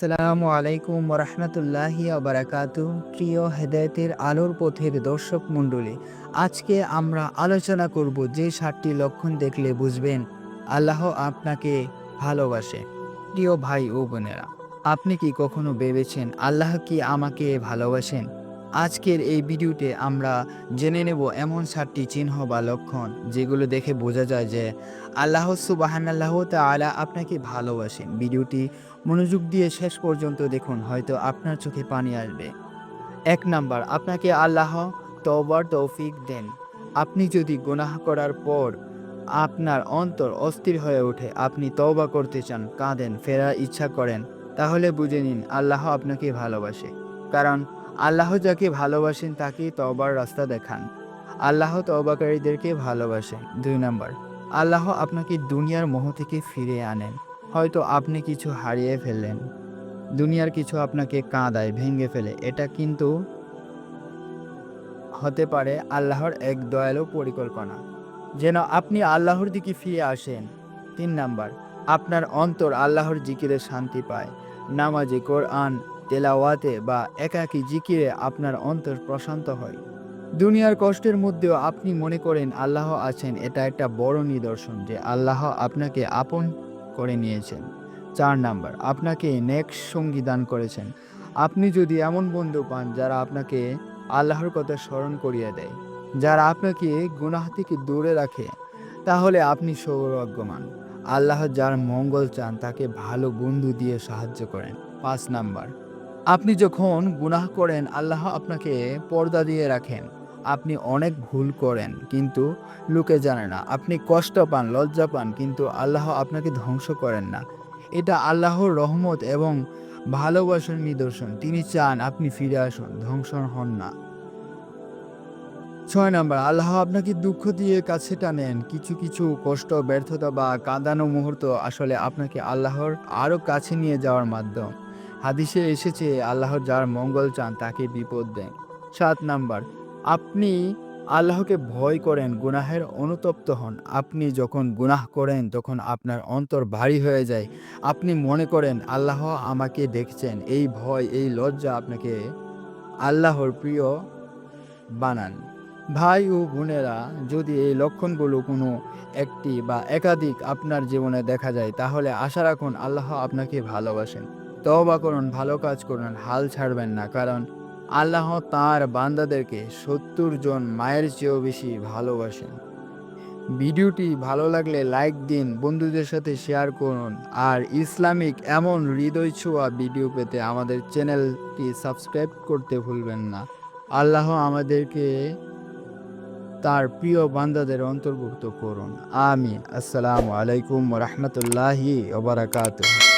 আসসালামু আলাইকুম রহমতুল্লাহি বারাকাতু প্রিয় হেদায়তের আলোর পথের দর্শক মণ্ডলী, আজকে আমরা আলোচনা করব যে সাতটি লক্ষণ দেখলে বুঝবেন। আল্লাহ আপনাকে ভালোবাসে। প্রিয় ভাই ও বোনেরা, আপনি কি কখনো ভেবেছেন আল্লাহ কি আমাকে ভালোবাসেন? আজকের এই ভিডিওতে আমরা জেনে নেব এমন সাতটি চিহ্ন বা লক্ষণ যেগুলো দেখে বোঝা যায় যে আল্লাহ সুবাহান্লাহ তালা আপনাকে ভালোবাসেন। ভিডিওটি মনোযোগ দিয়ে শেষ পর্যন্ত দেখুন, হয়তো আপনার চোখে পানি আসবে। এক নাম্বার, আপনাকে আল্লাহ তওবার তৌফিক দেন। আপনি যদি গুনাহ করার পর আপনার অন্তর অস্থির হয়ে ওঠে, আপনি তওবা করতে চান, কাঁদেন, ফেরার ইচ্ছা করেন, তাহলে বুঝে নিন, আল্লাহ আপনাকে ভালোবাসে। কারণ আল্লাহ যাকে ভালোবাসেন তাকে তওবার রাস্তা দেখান। আল্লাহ তওবাকারীদেরকে ভালোবাসেন। দুই নম্বর, আল্লাহ আপনাকে দুনিয়ার মোহ থেকে ফিরে আনেন। হয়তো আপনি কিছু হারিয়ে ফেললেন। দুনিয়ার কিছু আপনাকে কাঁদায়, ভেঙে ফেলে। এটা কিন্তু হতে পারে আল্লাহর এক দয়ালু পরিকল্পনা। যেন আপনি আল্লাহর দিকে ফিরে আসেন। তিন নাম্বার, আপনার অন্তর আল্লাহর জিকিরে শান্তি পায়। নামাজে কোরআন তেলাওয়াতে বা একাকী জিকিরে আপনার অন্তর প্রশান্ত হয়। দুনিয়ার কষ্টের মধ্যেও আপনি মনে করেন আল্লাহ আছেন, এটা একটা বড় নিদর্শন যে আল্লাহ আপনাকে আপন করে নিয়েছেন। চার নাম্বার, আপনাকে নেক্সট সঙ্গী দান করেছেন। আপনি যদি এমন বন্ধু পান যারা আপনাকে আল্লাহর কথা স্মরণ করিয়ে দেয়, যারা আপনাকে গুনাহ থেকে দূরে রাখে, তাহলে আপনি সৌভাগ্যমান আল্লাহ যার মঙ্গল চান, তাকে ভালো বন্ধু দিয়ে সাহায্য করেন। পাঁচ নাম্বার আপনি যখন গুনাহ করেন, আল্লাহ আপনাকে পর্দা দিয়ে রাখেন। আপনি অনেক ভুল করেন, কিন্তু লোকে জানে না। আপনি কষ্ট পান, লজ্জা পান, কিন্তু আল্লাহ আপনাকে ধ্বংস করেন না। এটা আল্লাহর রহমত এবং ভালোবাসার নিদর্শন। তিনি চান আপনি ফিরে আসুন ধ্বংস হন না। ছয় নম্বর, আল্লাহ আপনাকে দুঃখ দিয়ে কাছে টানেন। কিছু কিছু কষ্ট, ব্যর্থতা বা কাঁদানো মুহূর্ত আসলে আপনাকে আল্লাহর আরও কাছে নিয়ে যাওয়ার মাধ্যম। হাদিসে এসেছে, আল্লাহ যার মঙ্গল চান তাকে বিপদ দেন। সাত নাম্বার, আপনি আল্লাহকে ভয় করেন, গুনাহের অনুতপ্ত হন। আপনি যখন গুনাহ করেন, তখন আপনার অন্তর ভারী হয়ে যায়। আপনি মনে করেন, আল্লাহ আমাকে দেখছেন, এই ভয়, এই লজ্জা আপনাকে আল্লাহর প্রিয় বানান। ভাই ও বোনেরা, যদি এই লক্ষণগুলো কোনো একটি বা একাধিক আপনার জীবনে দেখা যায়, তাহলে আশা রাখুন, আল্লাহ আপনাকে ভালোবাসেন। তওবা করুন, ভালো কাজ করুন, হাল ছাড়বেন না। কারণ আল্লাহ তার বান্দাদেরকে সত্তর জন মায়ের চেয়েও বেশি ভালোবাসেন। ভিডিওটি ভালো লাগলে লাইক দিন, বন্ধুদের সাথে শেয়ার করুন। আর ইসলামিক এমন হৃদয় ছোঁয়া ভিডিও পেতে আমাদের চ্যানেলটি সাবস্ক্রাইব করতে ভুলবেন না। আল্লাহ আমাদেরকে তার প্রিয় বান্দাদের অন্তর্ভুক্ত করুন। আমি আসসালামু আলাইকুম রহমতুল্লাহি ওবরাকাতুহ